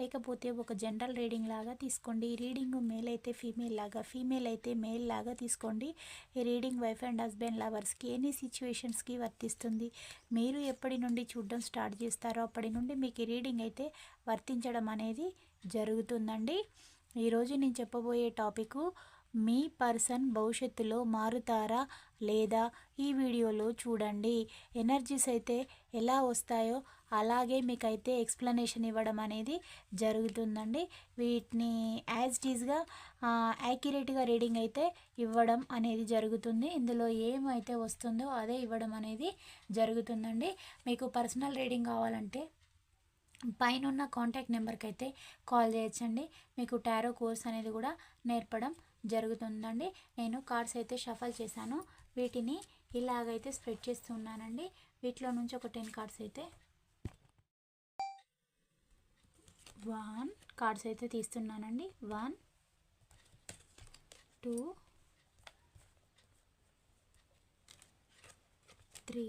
లేకపోతే ఒక general reading లాగా తీసుకోండి ఈ రీడింగ్ మేల్ అయితే ఫీమేల్ లాగా ఫీమేల్ అయితే మేల్ లాగా తీసుకోండి ఈ రీడింగ్ వైఫ్ అండ్ హస్బెండ్ లవర్స్కి ఎనీ సిచ్యువేషన్స్కి వర్తిస్తుంది మీరు ఎప్పటి నుండి చూడడం స్టార్ట్ చేస్తారో అప్పటి నుండి మీకు ఈ రీడింగ్ అయితే వర్తించడం అనేది జరుగుతుందండి ఈరోజు నేను చెప్పబోయే టాపిక్ మీ పర్సన్ భవిష్యత్తులో మారుతారా లేదా ఈ వీడియోలో చూడండి ఎనర్జీస్ అయితే ఎలా వస్తాయో అలాగే మీకైతే ఎక్స్ప్లెనేషన్ ఇవ్వడం అనేది జరుగుతుందండి వీటిని యాజ్ ఈజ్గా యాక్యురేట్గా రీడింగ్ అయితే ఇవ్వడం అనేది జరుగుతుంది ఇందులో ఏమైతే వస్తుందో అదే ఇవ్వడం అనేది జరుగుతుందండి మీకు పర్సనల్ రీడింగ్ కావాలంటే పైన ఉన్న కాంటాక్ట్ నెంబర్కి అయితే కాల్ చేయొచ్చండి మీకు టారో కోర్స్ అనేది కూడా నేర్పడం జరుగుతుందండి నేను కార్డ్స్ అయితే షఫల్ చేశాను వీటిని ఇలాగైతే స్ప్రెడ్ చేస్తున్నానండి వీటిలో నుంచి ఒక టెన్ కార్డ్స్ అయితే వన్ కార్డ్స్ అయితే తీస్తున్నానండి one two three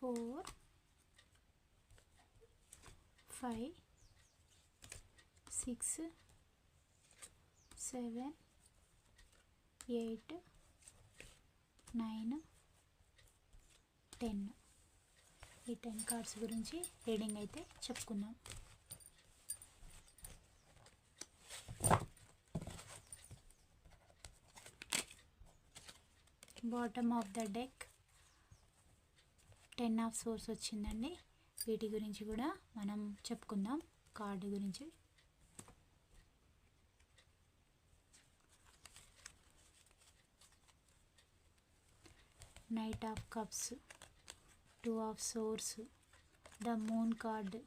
four five six seven eight nine ten ఈ టెన్ కార్డ్స్ గురించి రీడింగ్ అయితే చెప్పుకుందాం bottom of the deck ten of swords వచ్చిందండి వీటి గురించి కూడా మనం చెప్పుకుందాం కార్డు గురించి knight of cups Two of Swords, the Moon card,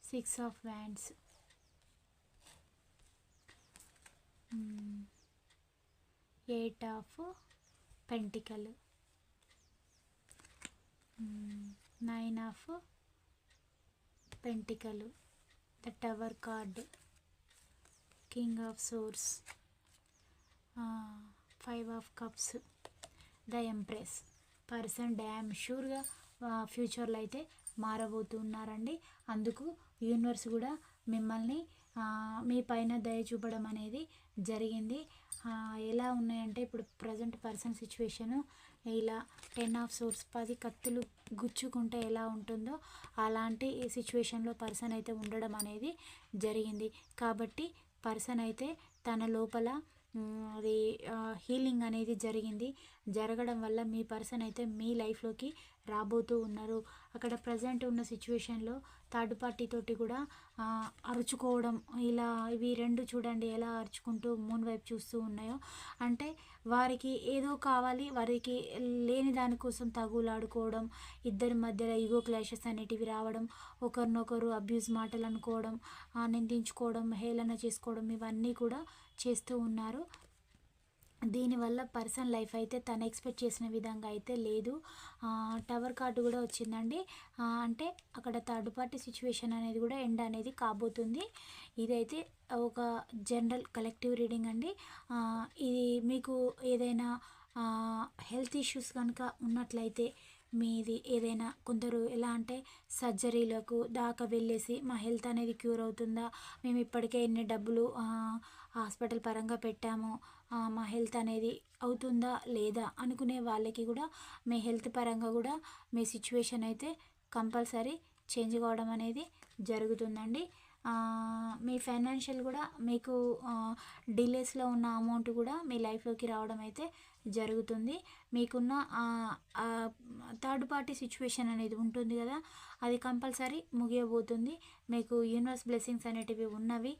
Six of Wands, Eight of Pentacle, Nine of Pentacle, the Tower card, King of Swords, Five of Cups, the empress person damn షూర్గా ఫ్యూచర్లో అయితే మారబోతున్నారండి అందుకు universe కూడా మిమ్మల్ని మీ పైన దయ చూపడం అనేది జరిగింది ఎలా ఉన్నాయంటే ఇప్పుడు ప్రజెంట్ పర్సన్ సిచ్యువేషను ఇలా టెన్ ఆఫ్ సోర్స్ పది కత్తులు గుచ్చుకుంటే ఎలా ఉంటుందో అలాంటి సిచ్యువేషన్లో పర్సన్ అయితే ఉండడం అనేది జరిగింది కాబట్టి పర్సన్ అయితే తన లోపల అది హీలింగ్ అనేది జరిగింది జరగడం వల్ల మీ పర్సన్ అయితే మీ లైఫ్లోకి రాబోతూ ఉన్నారు అక్కడ ప్రజెంట్ ఉన్న సిచ్యువేషన్లో థర్డ్ పార్టీ తోటి కూడా అరుచుకోవడం ఇలా ఇవి రెండు చూడండి ఎలా అరుచుకుంటూ మూన్ వైపు చూస్తూ ఉన్నాయో అంటే వారికి ఏదో కావాలి వారికి లేని దానికోసం తగులాడుకోవడం ఇద్దరి మధ్యలో ఈగో క్లాషెస్ అనేటివి రావడం ఒకరినొకరు అబ్యూస్ మాటలు అనుకోవడం నిందించుకోవడం హేళన చేసుకోవడం ఇవన్నీ కూడా చేస్తూ ఉన్నారు దీనివల్ల పర్సన్ లైఫ్ అయితే తను ఎక్స్పెక్ట్ చేసిన విధంగా అయితే లేదు టవర్ కార్డు కూడా వచ్చిందండి అంటే అక్కడ థర్డ్ పార్టీ సిచ్యువేషన్ అనేది కూడా ఎండ్ అనేది కాబోతుంది ఇదైతే ఒక జనరల్ కలెక్టివ్ రీడింగ్ అండి ఇది మీకు ఏదైనా హెల్త్ ఇష్యూస్ కనుక ఉన్నట్లయితే మీది ఏదైనా కొందరు ఎలా అంటే సర్జరీలకు దాకా వెళ్ళేసి మా హెల్త్ అనేది క్యూర్ అవుతుందా మేము ఇప్పటికే ఎన్ని డబ్బులు హాస్పిటల్ పరంగా పెట్టాము మా హెల్త్ అనేది అవుతుందా లేదా అనుకునే వాళ్ళకి కూడా మీ హెల్త్ పరంగా కూడా మీ సిచ్యువేషన్ అయితే కంపల్సరీ చేంజ్ కావడం అనేది జరుగుతుందండి మీ ఫైనాన్షియల్ కూడా మీకు డిలేస్లో ఉన్న అమౌంట్ కూడా మీ లైఫ్లోకి రావడం అయితే జరుగుతుంది మీకున్న థర్డ్ పార్టీ సిచ్యువేషన్ అనేది ఉంటుంది కదా అది కంపల్సరీ ముగియబోతుంది మీకు యూనివర్స్ బ్లెస్సింగ్స్ అనేటివి ఉన్నవి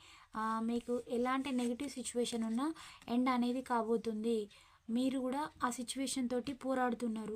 మీకు ఎలాంటి నెగిటివ్ సిచ్యువేషన్ ఉన్నా ఎండ్ అనేది కాబోతుంది మీరు కూడా ఆ సిచ్యువేషన్ తోటి పోరాడుతున్నారు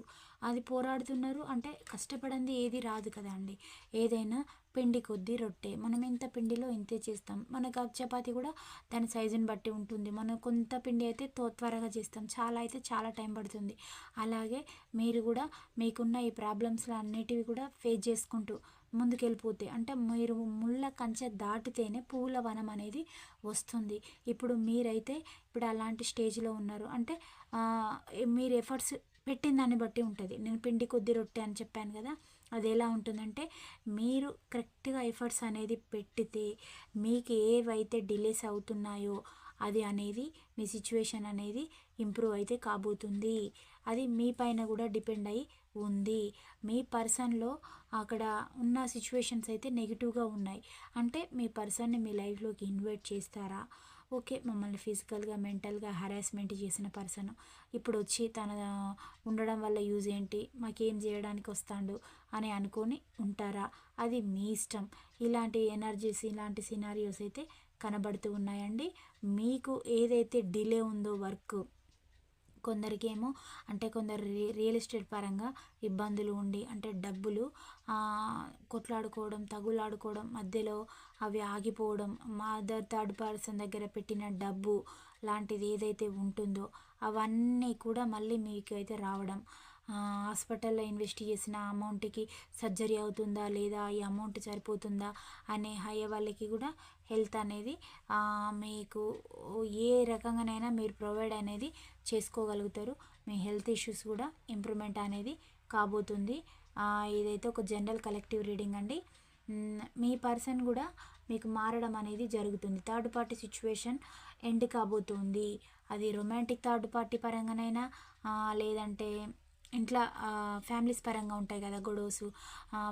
అది పోరాడుతున్నారు అంటే కష్టపడింది ఏది రాదు కదా అండి ఏదైనా పిండి కొద్దీ రొట్టె మనం ఎంత పిండిలో ఇంతే చేస్తాం మనకు చపాతి కూడా దాని సైజుని బట్టి ఉంటుంది మనం కొంత పిండి అయితే తో త్వరగా చేస్తాం చాలా అయితే చాలా టైం పడుతుంది అలాగే మీరు కూడా మీకున్న ఈ ప్రాబ్లమ్స్ అన్నిటివి కూడా ఫేస్ చేసుకుంటూ ముందుకెళ్ళిపోతే అంటే మీరు ముళ్ళ కంచె దాటితేనే పూల వనం అనేది వస్తుంది ఇప్పుడు మీరైతే ఇప్పుడు అలాంటి స్టేజ్లో ఉన్నారు అంటే మీరు ఎఫర్ట్స్ పెట్టిన దాన్ని బట్టి ఉంటుంది నేను పిండి కొద్ది రొట్టె అని చెప్పాను కదా అది ఎలా ఉంటుందంటే మీరు కరెక్ట్గా ఎఫర్ట్స్ అనేది పెట్టితే మీకు ఏవైతే డిలేస్ అవుతున్నాయో అది అనేది మీ సిచ్యువేషన్ అనేది ఇంప్రూవ్ అయితే కాబోతుంది అది మీ పైన కూడా డిపెండ్ అయ్యి ఉంది మీ పర్సన్లో అక్కడ ఉన్న సిచ్యువేషన్స్ అయితే నెగిటివ్గా ఉన్నాయి అంటే మీ పర్సన్ని మీ లైఫ్లోకి ఇన్వైట్ చేస్తారా ఓకే మమ్మల్ని ఫిజికల్గా మెంటల్గా హరాస్మెంట్ చేసిన పర్సన్ ఇప్పుడు వచ్చి తన ఉండడం వల్ల యూజ్ ఏంటి మాకేం చేయడానికి వస్తాడు అని అనుకొని ఉంటారా అది మీ ఇష్టం ఇలాంటి ఎనర్జీస్ ఇలాంటి సినారియోస్ అయితే కనబడుతూ ఉన్నాయండి మీకు ఏదైతే డిలే ఉందో వర్క్ కొందరికేమో అంటే కొందరు రియల్ ఎస్టేట్ పరంగా ఇబ్బందులు ఉండి అంటే డబ్బులు కొట్లాడుకోవడం తగులాడుకోవడం మధ్యలో అవి ఆగిపోవడం మదర్ థర్డ్ పర్సన్ దగ్గర పెట్టిన డబ్బు లాంటిది ఏదైతే ఉంటుందో అవన్నీ కూడా మళ్ళీ మీకు అయితే రావడం హాస్పిటల్లో ఇన్వెస్ట్ చేసిన అమౌంట్కి సర్జరీ అవుతుందా లేదా ఈ అమౌంట్ సరిపోతుందా అనే హయ్య వాళ్ళకి కూడా హెల్త్ అనేది మీకు ఏ రకంగానైనా మీరు ప్రొవైడ్ అనేది చేసుకోగలుగుతారు మీ హెల్త్ ఇష్యూస్ కూడా ఇంప్రూవ్మెంట్ అనేది కాబోతుంది ఇదైతే ఒక జనరల్ కలెక్టివ్ రీడింగ్ అండి మీ పర్సన్ కూడా మీకు మారడం అనేది జరుగుతుంది థర్డ్ పార్టీ సిచ్యువేషన్ ఎండ్ కాబోతుంది అది రొమాంటిక్ థర్డ్ పార్టీ పరంగానైనా లేదంటే ఇంట్లో ఫ్యామిలీస్ పరంగా ఉంటాయి కదా గొడవస్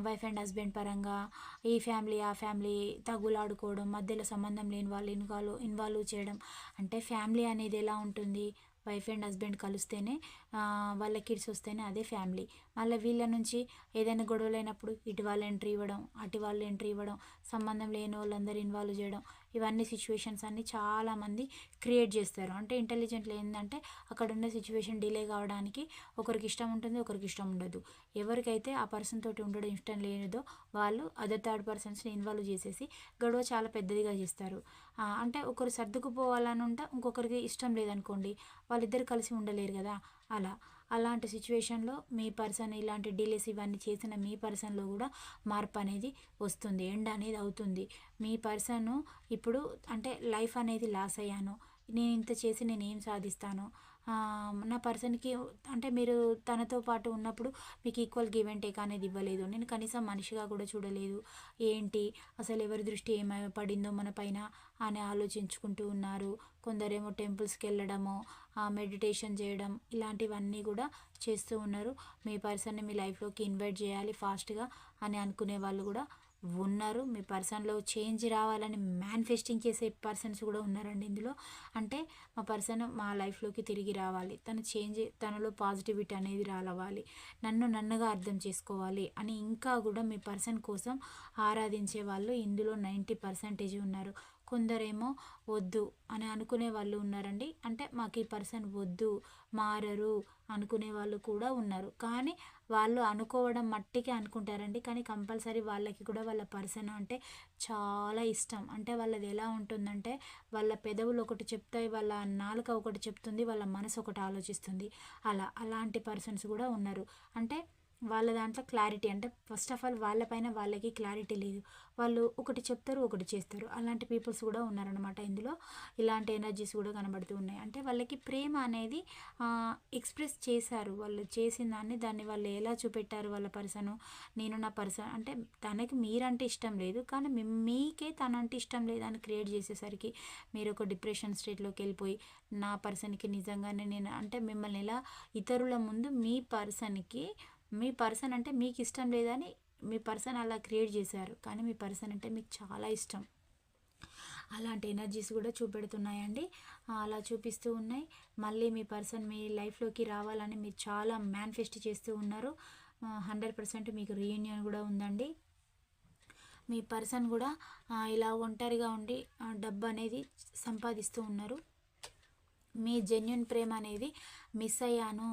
వైఫ్ అండ్ హస్బెండ్ పరంగా ఈ ఫ్యామిలీ ఆ ఫ్యామిలీ తగులాడుకోవడం మధ్యలో సంబంధం లేని వాళ్ళు ఇన్వాల్వ్ ఇన్వాల్వ్ చేయడం అంటే ఫ్యామిలీ అనేది ఎలా ఉంటుంది వైఫ్ అండ్ హస్బెండ్ కలిస్తేనే వాళ్ళ కిడ్స్ వస్తేనే అదే ఫ్యామిలీ మళ్ళీ వీళ్ళ నుంచి ఏదైనా గొడవలైనప్పుడు ఇటు వాళ్ళు ఎంట్రీ ఇవ్వడం అటు వాళ్ళు ఎంట్రీ ఇవ్వడం సంబంధం లేని వాళ్ళందరూ ఇన్వాల్వ్ చేయడం ఇవన్నీ సిచ్యువేషన్స్ అన్నీ చాలామంది క్రియేట్ చేస్తారు అంటే ఇంటెలిజెంట్లు ఏంటంటే అక్కడ ఉన్న సిచ్యువేషన్ డిలే కావడానికి ఒకరికి ఇష్టం ఉంటుంది ఒకరికి ఇష్టం ఉండదు ఎవరికైతే ఆ పర్సన్ తోటి ఉండడం ఇష్టం లేదో వాళ్ళు అదర్ థర్డ్ పర్సన్స్ని ఇన్వాల్వ్ చేసేసి గొడవ చాలా పెద్దదిగా చేస్తారు అంటే ఒకరు సర్దుకుపోవాలని ఉంటే ఇంకొకరికి ఇష్టం లేదనుకోండి వాళ్ళిద్దరు కలిసి ఉండలేరు కదా అలా అలాంటి సిచ్యువేషన్లో మీ పర్సన్ ఇలాంటి డిలేస్ ఇవన్నీ చేసిన మీ పర్సన్లో కూడా మార్పు అనేది వస్తుంది ఎండ్ అనేది అవుతుంది మీ పర్సన్ ఇప్పుడు అంటే లైఫ్ అనేది లాస్ అయ్యాను నేను ఇంత చేసి నేనేం సాధిస్తాను నా పర్సన్కి అంటే మీరు తనతో పాటు ఉన్నప్పుడు మీకు ఈక్వల్ గివ్ అండ్ టేక్ అనేది ఇవ్వలేదు నేను కనీసం మనిషిగా కూడా చూడలేదు ఏంటి అసలు ఎవరి దృష్టి ఏమై పడిందో మన పైన అని ఆలోచించుకుంటూ ఉన్నారు కొందరేమో టెంపుల్స్కి వెళ్ళడము మెడిటేషన్ చేయడం ఇలాంటివన్నీ కూడా చేస్తూ ఉన్నారు మీ పర్సన్ని మీ లైఫ్లోకి ఇన్వైట్ చేయాలి ఫాస్ట్గా అని అనుకునే వాళ్ళు కూడా ఉన్నారు మీ పర్సన్లో చేంజ్ రావాలని మేనిఫెస్టింగ్ చేసే పర్సన్స్ కూడా ఉన్నారండి ఇందులో అంటే మా పర్సన్ మా లైఫ్లోకి తిరిగి రావాలి తను చేంజ్ తనలో పాజిటివిటీ అనేది రావాలి నన్ను నన్నుగా అర్థం చేసుకోవాలి అని ఇంకా కూడా మీ పర్సన్ కోసం ఆరాధించే వాళ్ళు ఇందులో నైంటీ పర్సెంటేజ్ ఉన్నారు కొందరేమో వద్దు అని అనుకునే వాళ్ళు ఉన్నారండి అంటే మాకు ఈ పర్సన్ వద్దు మారరు అనుకునే వాళ్ళు కూడా ఉన్నారు కానీ వాళ్ళు అనుకోవడం మట్టికి అనుకుంటారండి కానీ కంపల్సరీ వాళ్ళకి కూడా వాళ్ళ పర్సన్ అంటే చాలా ఇష్టం అంటే వాళ్ళది ఎలా ఉంటుందంటే వాళ్ళ పెదవులు ఒకటి చెప్తాయి వాళ్ళ నాలుక ఒకటి చెప్తుంది వాళ్ళ మనసు ఒకటి ఆలోచిస్తుంది అలా అలాంటి పర్సన్స్ కూడా ఉన్నారు అంటే వాళ్ళ దాంట్లో క్లారిటీ అంటే ఫస్ట్ ఆఫ్ ఆల్ వాళ్ళపైన వాళ్ళకి క్లారిటీ లేదు వాళ్ళు ఒకటి చెప్తారు ఒకటి చేస్తారు అలాంటి పీపుల్స్ కూడా ఉన్నారనమాట ఇందులో ఇలాంటి ఎనర్జీస్ కూడా కనబడుతూ ఉన్నాయి అంటే వాళ్ళకి ప్రేమ అనేది ఎక్స్ప్రెస్ చేశారు వాళ్ళు చేసిన దాన్ని దాన్ని వాళ్ళు ఎలా చూపెట్టారు వాళ్ళ పర్సన్ నేను నా పర్సన్ అంటే తనకి మీరంటే ఇష్టం లేదు కానీ మీకే తనంటే ఇష్టం లేదని క్రియేట్ చేసేసరికి మీరు ఒక డిప్రెషన్ స్టేట్లోకి వెళ్ళిపోయి నా పర్సన్కి నిజంగానే నేను అంటే మిమ్మల్ని ఎలా ఇతరుల ముందు మీ పర్సన్కి మీ పర్సన్ అంటే మీకు ఇష్టం లేదని మీ పర్సన్ అలా క్రియేట్ చేశారు కానీ మీ పర్సన్ అంటే మీకు చాలా ఇష్టం అలాంటి ఎనర్జీస్ కూడా చూపెడుతున్నాయండి అలా చూపిస్తూ ఉన్నాయి మళ్ళీ మీ పర్సన్ మీ లైఫ్లోకి రావాలని మీరు చాలా మేనిఫెస్ట్ చేస్తూ ఉన్నారు హండ్రెడ్ పర్సెంట్ మీకు రీయూనియన్ కూడా ఉందండి మీ పర్సన్ కూడా ఇలా ఒంటరిగా ఉండి డబ్బు అనేది సంపాదిస్తూ ఉన్నారు మీ జెన్యున్ ప్రేమ అనేది మిస్ అయ్యాను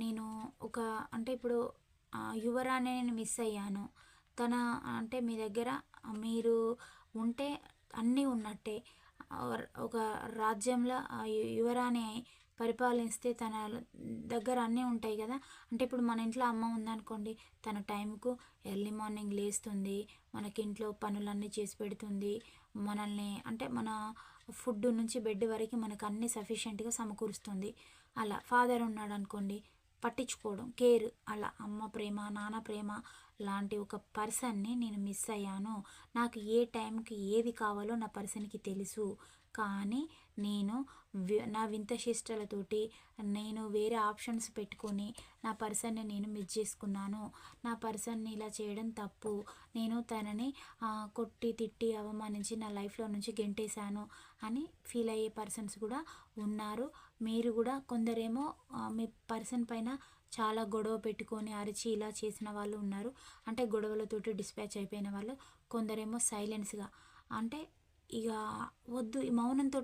నేను ఒక అంటే ఇప్పుడు యువరాణి నేను మిస్ అయ్యాను తన అంటే మీ దగ్గర మీరు ఉంటే అన్నీ ఉన్నట్టే ఒక రాజ్యంలో యువరాణి పరిపాలిస్తే తన దగ్గర అన్నీ ఉంటాయి కదా అంటే ఇప్పుడు మన ఇంట్లో అమ్మ ఉందనుకోండి తన టైంకు ఎర్లీ మార్నింగ్ లేస్తుంది మనకి ఇంట్లో పనులన్నీ చేసి పెడుతుంది మనల్ని అంటే మన ఫుడ్ నుంచి బెడ్ వరకు మనకు అన్ని సఫిషియెంట్గా సమకూరుస్తుంది అలా ఫాదర్ ఉన్నాడు అనుకోండి పట్టించుకోవడం కేర్ అలా అమ్మ ప్రేమ నాన్న ప్రేమ లాంటి ఒక పర్సన్ని నేను మిస్ అయ్యాను నాకు ఏ టైంకి ఏది కావాలో నా పర్సన్కి తెలుసు కానీ నేను నా వింత శిష్టలతోటి నేను వేరే ఆప్షన్స్ పెట్టుకొని నా పర్సన్ని నేను మిస్ చేసుకున్నాను నా పర్సన్ని ఇలా చేయడం తప్పు నేను తనని కొట్టి తిట్టి అవమానించి నా లైఫ్లో నుంచి గెంటేశాను అని ఫీల్ అయ్యే పర్సన్స్ కూడా ఉన్నారు మీరు కూడా కొందరేమో మీ పర్సన్ పైన చాలా గొడవ పెట్టుకొని అరిచి ఇలా చేసిన వాళ్ళు ఉన్నారు అంటే గొడవలతోటి డిస్పాచ్ అయిపోయిన వాళ్ళు కొందరేమో సైలెన్స్గా అంటే ఇక వద్దు ఈ మౌనంతో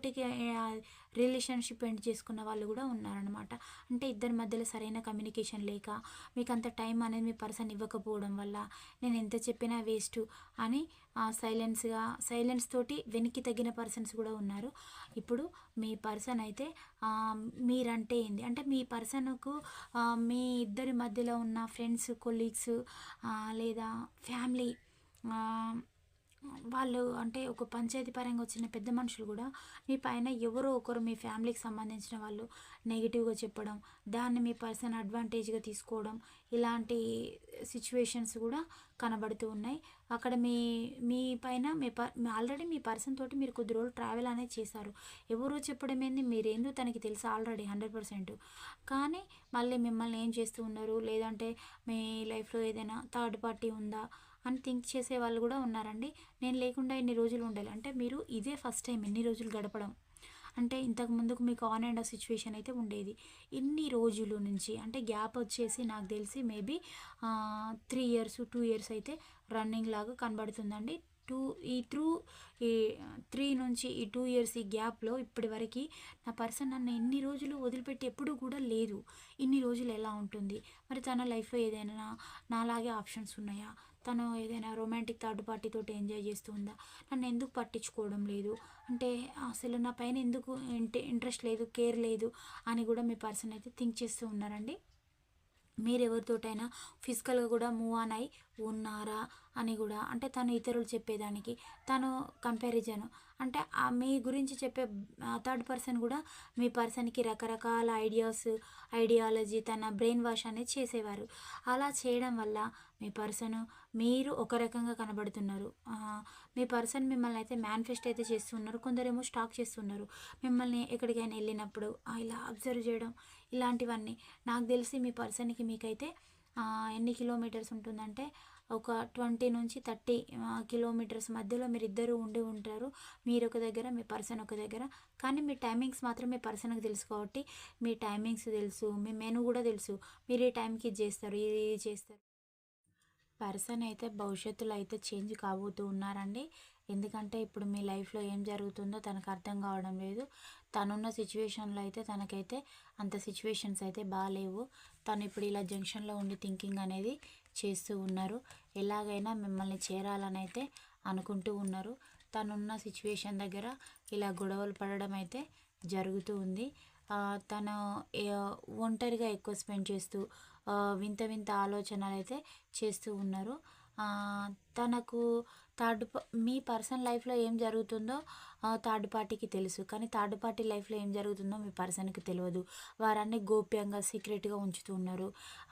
రిలేషన్షిప్ ఎండ్ చేసుకున్న వాళ్ళు కూడా ఉన్నారనమాట అంటే ఇద్దరి మధ్యలో సరైన కమ్యూనికేషన్ లేక మీకు అంత టైం అనేది మీ పర్సన్ ఇవ్వకపోవడం వల్ల నేను ఎంత చెప్పినా వేస్ట్ అని సైలెన్స్గా సైలెన్స్ తోటి వెనక్కి తగిన పర్సన్స్ కూడా ఉన్నారు ఇప్పుడు మీ పర్సన్ అయితే మీరంటే ఏంది అంటే మీ పర్సన్కు మీ ఇద్దరి మధ్యలో ఉన్న ఫ్రెండ్స్ కొలీగ్స్ లేదా ఫ్యామిలీ వాళ్ళు అంటే ఒక పంచాయతీ పరంగా వచ్చిన పెద్ద మనుషులు కూడా మీ పైన ఎవరో ఒకరు మీ ఫ్యామిలీకి సంబంధించిన వాళ్ళు నెగిటివ్గా చెప్పడం దాన్ని మీ పర్సన్ అడ్వాంటేజ్గా తీసుకోవడం ఇలాంటి సిచ్యువేషన్స్ కూడా కనబడుతూ ఉన్నాయి అక్కడ మీ మీ పైన మీ పర్ ఆల్రెడీ మీ పర్సన్ తోటి మీరు కొద్ది రోజులు ట్రావెల్ అనేది చేశారు ఎవరో చెప్పడం ఏంది మీరేందో తనకి తెలుసు ఆల్రెడీ హండ్రెడ్ పర్సెంట్ కానీ మళ్ళీ మిమ్మల్ని ఏం చేస్తూ ఉన్నారు లేదంటే మీ లైఫ్లో ఏదైనా థర్డ్ పార్టీ ఉందా అని థింక్ చేసే వాళ్ళు కూడా ఉన్నారండి నేను లేకుండా ఎన్ని రోజులు ఉండాలి అంటే మీరు ఇదే ఫస్ట్ టైం ఎన్ని రోజులు గడపడం అంటే ఇంతకు ముందుకు మీకు ఆన్ అండ్ ఆఫ్ సిచ్యువేషన్ అయితే ఉండేది ఇన్ని రోజులు నుంచి అంటే గ్యాప్ వచ్చేసి నాకు తెలిసి maybe three years two years అయితే రన్నింగ్ లాగా కనబడుతుందండి టూ ఈ త్రూ ఈ త్రీ నుంచి ఈ టూ ఇయర్స్ ఈ గ్యాప్లో ఇప్పటి వరకు నా పర్సన్ నన్ను ఎన్ని రోజులు వదిలిపెట్టి ఎప్పుడు కూడా లేదు ఇన్ని రోజులు ఎలా ఉంటుంది మరి తన లైఫ్లో ఏదైనా నాలాగే ఆప్షన్స్ ఉన్నాయా తను ఏదైనా రొమాంటిక్ థర్డ్ పార్టీతో ఎంజాయ్ చేస్తూ ఉందా నన్ను ఎందుకు పట్టించుకోవడం లేదు అంటే అసలు నా పైన ఎందుకు ఇంట్రెస్ట్ లేదు కేర్ లేదు అని కూడా మీ పర్సన్ అయితే థింక్ చేస్తూ ఉన్నారండి మీరు ఎవరితోటైనా ఫిజికల్గా కూడా మూవ్ ఆన్ అయి ఉన్నారా అని కూడా అంటే తను ఇతరులు చెప్పేదానికి తను కంపారిజన్ అంటే మీ గురించి చెప్పే థర్డ్ పర్సన్ కూడా మీ పర్సన్కి రకరకాల ఐడియాస్ ఐడియాలజీ తన బ్రెయిన్ వాష్ అనేది చేసేవారు అలా చేయడం వల్ల మీ పర్సన్ మీరు ఒక రకంగా కనబడుతున్నారు మీ పర్సన్ మిమ్మల్ని అయితే మేనిఫెస్ట్ అయితే చేస్తున్నారు కొందరేమో స్టాక్ చేస్తున్నారు మిమ్మల్ని ఎక్కడికైనా వెళ్ళినప్పుడు ఇలా అబ్జర్వ్ చేయడం ఇలాంటివన్నీ నాకు తెలిసి మీ పర్సన్కి మీకైతే ఎన్ని కిలోమీటర్స్ ఉంటుందంటే ఒక ట్వంటీ నుంచి థర్టీ కిలోమీటర్స్ మధ్యలో మీరు ఇద్దరు ఉండి ఉంటారు మీరు ఒక దగ్గర మీ పర్సన్ ఒక దగ్గర కానీ మీ టైమింగ్స్ మాత్రం మీ పర్సన్కి తెలుసు కాబట్టి మీ టైమింగ్స్ తెలుసు మీ మెను కూడా తెలుసు మీరు ఈ టైంకి ఇది చేస్తారు ఇది చేస్తారు పర్సన్ అయితే భవిష్యత్తులో అయితే చేంజ్ కాబోతూ ఉన్నారండి ఎందుకంటే ఇప్పుడు మీ లైఫ్లో ఏం జరుగుతుందో తనకు అర్థం కావడం లేదు తనున్న సిచ్యువేషన్లో అయితే తనకైతే అంత సిచ్యువేషన్స్ అయితే బాగాలేవు తను ఇప్పుడు ఇలా జంక్షన్లో ఉండి థింకింగ్ అనేది చేస్తూ ఉన్నారు ఎలాగైనా మిమ్మల్ని చేరాలని అయితే అనుకుంటూ ఉన్నారు తనున్న సిచ్యువేషన్ దగ్గర ఇలా గొడవలు పడడం అయితే జరుగుతూ ఉంది తను ఒంటరిగా ఎక్కువ స్పెండ్ చేస్తూ వింత వింత ఆలోచనలు అయితే చేస్తూ ఉన్నారు తనకు థర్డ్ మీ పర్సన్ లైఫ్లో ఏం జరుగుతుందో థర్డ్ పార్టీకి తెలుసు కానీ థర్డ్ పార్టీ లైఫ్లో ఏం జరుగుతుందో మీ పర్సన్కి తెలియదు వారన్నీ గోప్యంగా సీక్రెట్గా ఉంచుతూ ఉన్నారు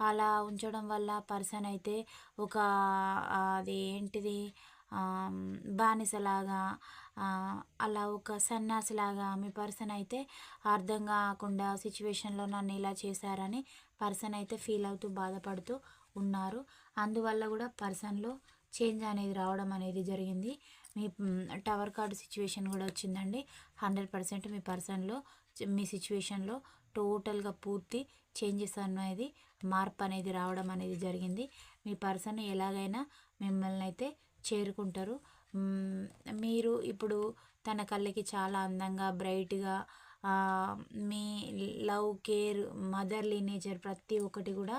అలా ఉంచడం వల్ల పర్సన్ అయితే ఒక అది ఏంటిది బానిసలాగా అలా ఒక సన్యాసిలాగా మీ పర్సన్ అయితే అర్థం కాకుండా సిచ్యువేషన్లో నన్ను ఇలా చేశారని పర్సన్ అయితే ఫీల్ అవుతూ బాధపడుతూ ఉన్నారు అందువల్ల కూడా పర్సన్లో చేంజ్ అనేది రావడం అనేది జరిగింది మీ టవర్ కార్డు సిచ్యువేషన్ కూడా వచ్చిందండి హండ్రెడ్ పర్సెంట్ మీ పర్సన్లో మీ సిచ్యువేషన్లో టోటల్గా పూర్తి చేంజెస్ అనేది మార్పు అనేది రావడం అనేది జరిగింది మీ పర్సన్ ఎలాగైనా మిమ్మల్ని అయితే చేరుకుంటారు మీరు ఇప్పుడు తన కళ్ళకి చాలా అందంగా బ్రైట్గా మీ లవ్ కేర్ మదర్ నేచర్ ప్రతి ఒక్కటి కూడా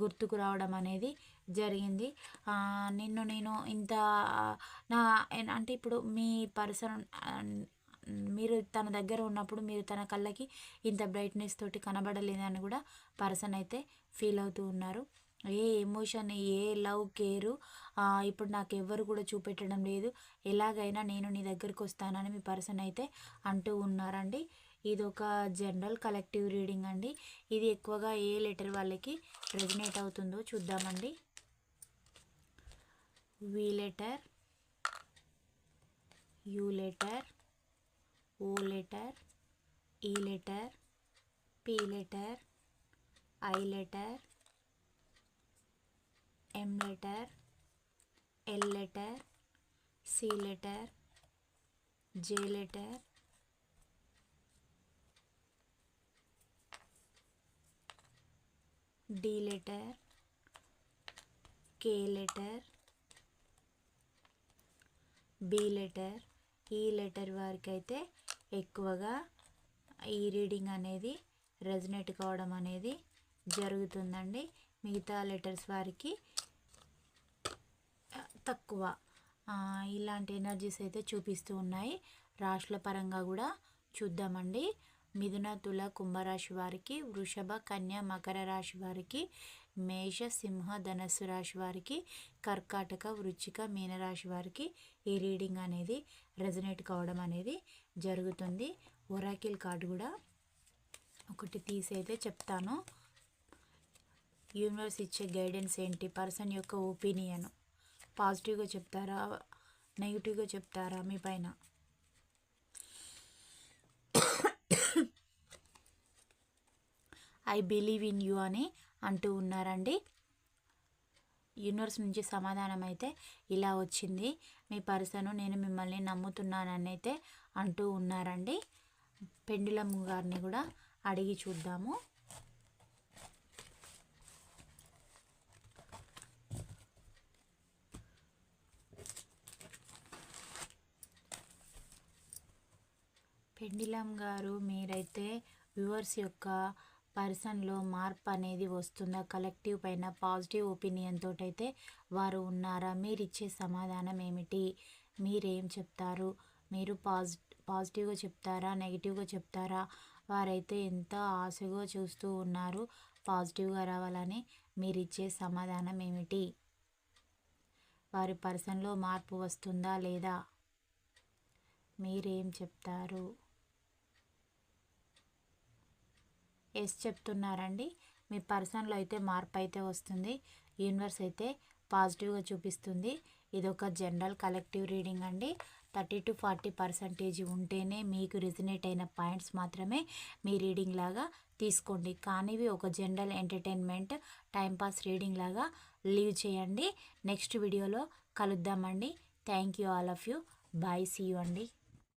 గుర్తుకు రావడం అనేది జరిగింది నిన్ను నేను ఇంత నా అంటే ఇప్పుడు మీ పర్సన్ మీరు తన దగ్గర ఉన్నప్పుడు మీరు తన కళ్ళకి ఇంత బ్రైట్నెస్ తోటి కనబడలేదని కూడా పర్సన్ అయితే ఫీల్ అవుతూ ఉన్నారు ఏ ఎమోషన్ ఏ లవ్ కేరు ఇప్పుడు నాకు ఎవ్వరు కూడా చూపెట్టడం లేదు ఎలాగైనా నేను నీ దగ్గరికి వస్తానని మీ పర్సన్ అయితే అంటూ ఉన్నారండి ఇది ఒక జనరల్ కలెక్టివ్ రీడింగ్ అండి ఇది ఎక్కువగా ఏ లెటర్ వాళ్ళకి రెజినేట్ అవుతుందో చూద్దామండి V letter U letter O letter E letter P letter I letter M letter L letter C letter J letter D letter K letter B letter E letter వారికైతే ఎక్కువగా ఈ reading అనేది resonate కావడం అనేది జరుగుతుందండి మిగతా లెటర్స్ వారికి తక్కువ ఇలాంటి ఎనర్జీస్ అయితే చూపిస్తూ ఉన్నాయి రాశుల పరంగా కూడా చూద్దామండి మిథున తుల కుంభరాశి వారికి వృషభ కన్య మకర రాశి వారికి మేష సింహ ధనస్సు రాశి వారికి కర్కాటక వృచ్చిక మీనరాశి వారికి ఈ రీడింగ్ అనేది రెజనేట్ కావడం అనేది జరుగుతుంది ఒరాకిల్ కార్డు కూడా ఒకటి తీసైతే చెప్తాను యూనివర్స్ ఇచ్చే గైడెన్స్ ఏంటి పర్సన్ యొక్క ఒపీనియన్ పాజిటివ్గా చెప్తారా నెగిటివ్గా చెప్తారా మీ పైన ఐ బిలీవ్ ఇన్ యూ అని అంటూ ఉన్నారండి యూనివర్స్ నుంచి సమాధానం అయితే ఇలా వచ్చింది మీ పర్సను నేను మిమ్మల్ని నమ్ముతున్నానని అయితే అంటూ ఉన్నారండి పెండిలమ్మ గారిని కూడా అడిగి చూద్దాము పెండిలం గారు మీరైతే వ్యూవర్స్ యొక్క పర్సన్లో మార్పు అనేది వస్తుందా కలెక్టివ్ పైన పాజిటివ్ ఒపీనియన్ తోటైతే వారు ఉన్నారా మీరు ఇచ్చే సమాధానం ఏమిటి మీరేం చెప్తారు మీరు పాజి పాజిటివ్గా చెప్తారా నెగిటివ్గా చెప్తారా వారైతే ఎంత ఆశగా చూస్తూ ఉన్నారు పాజిటివ్గా రావాలని మీరు ఇచ్చే సమాధానం ఏమిటి వారి పర్సన్లో మార్పు వస్తుందా లేదా మీరేం చెప్తారు ఎస్ చెప్తున్నారండి మీ పర్సన్లో అయితే మార్పు అయితే వస్తుంది యూనివర్స్ అయితే పాజిటివ్గా చూపిస్తుంది ఇది ఒక జనరల్ కలెక్టివ్ రీడింగ్ అండి థర్టీ టు ఫార్టీ పర్సంటేజ్ ఉంటేనే మీకు రిజనేట్ అయిన పాయింట్స్ మాత్రమే మీ రీడింగ్ లాగా తీసుకోండి కానివి ఒక జనరల్ ఎంటర్టైన్మెంట్ టైంపాస్ రీడింగ్ లాగా లీవ్ చేయండి నెక్స్ట్ వీడియోలో కలుద్దామండి thank you all of you bye see you అండి